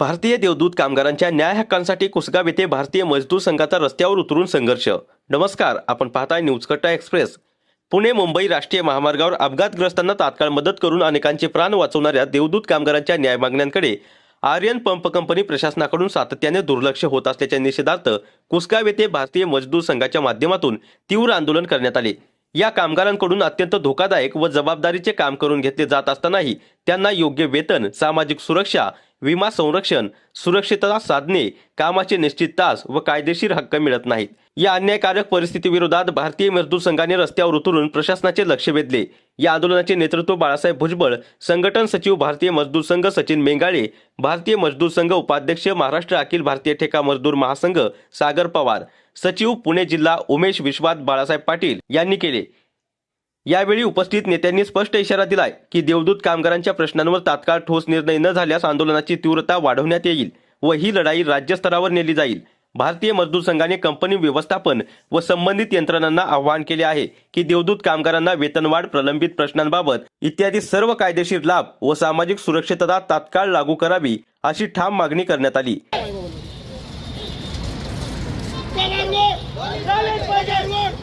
भारतीय देवदूत कामगारांच्या न्याय हक्कांसाठी कुसगाव येथे भारतीय मजदूर संघाचा रस्त्यावर उतरून संघर्ष. नमस्कार आपण पाहताय न्यूजकट्टा एक्सप्रेस. पुणे मुंबई राष्ट्रीय महामार्गावर अपघातग्रस्तांना तात्काळ मदत करून अनेकांचे प्राण वाचवणाऱ्या देवदूत कामगारांच्या न्याय मागण्यांकडे आर्यन पंप कंपनी प्रशासनाकडून सातत्याने दुर्लक्ष होत असल्याच्या निषेधार्थ कुसगाव येथे भारतीय मजदूर संघाच्या माध्यमातून तीव्र आंदोलन करण्यात आले. या कामगारांकडून अत्यंत धोकादायक व जबाबदारीचे काम करून घेतले जात असतानाही त्यांना योग्य वेतन सामाजिक सुरक्षा विमा संरक्षण सुरक्षितता साधने कामाचे निश्चित तास व कायदेशीर हक्क मिळत नाहीत. या अन्यायकारक परिस्थितीविरोधात भारतीय मजदूर संघाने रस्त्यावर उतरून प्रशासनाचे लक्ष वेधले. या आंदोलनाचे नेतृत्व बाळासाहेब भुजबळ संघटन सचिव भारतीय मजदूर संघ सचिन मेंगाळे भारतीय मजदूर संघ उपाध्यक्ष महाराष्ट्र अखिल भारतीय ठेका मजदूर महासंघ सागर पवार सचिव पुणे जिल्हा उमेश विश्वास बाळासाहेब पाटील यांनी केले. यावेळी उपस्थित नेत्यांनी स्पष्ट इशारा दिलाय की देवदूत कामगारांच्या प्रश्नांवर तात्काळ ठोस निर्णय न झाल्यास आंदोलनाची तीव्रता वाढवण्यात येईल व ही लढाई राज्यस्तरावर नेली जाईल. भारतीय मजदूर संघाने कंपनी व्यवस्थापन व संबंधित यंत्रणांना आवाहन केले आहे की देवदूत कामगारांना वेतनवाढ प्रलंबित प्रश्नांबाबत इत्यादी सर्व कायदेशीर लाभ व सामाजिक सुरक्षितता तात्काळ लागू करावी अशी ठाम मागणी करण्यात आली. झालेच पाहिजे.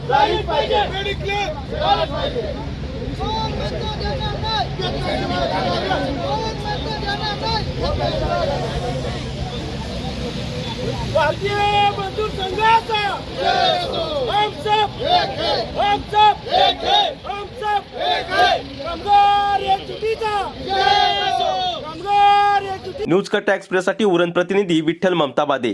झालीच पाहिजे. झालंच पाहिजे भारतीय मजदूर संघाचा न्यूज कट्टा उरण प्रतिनिधी विठ्ठल ममताबादे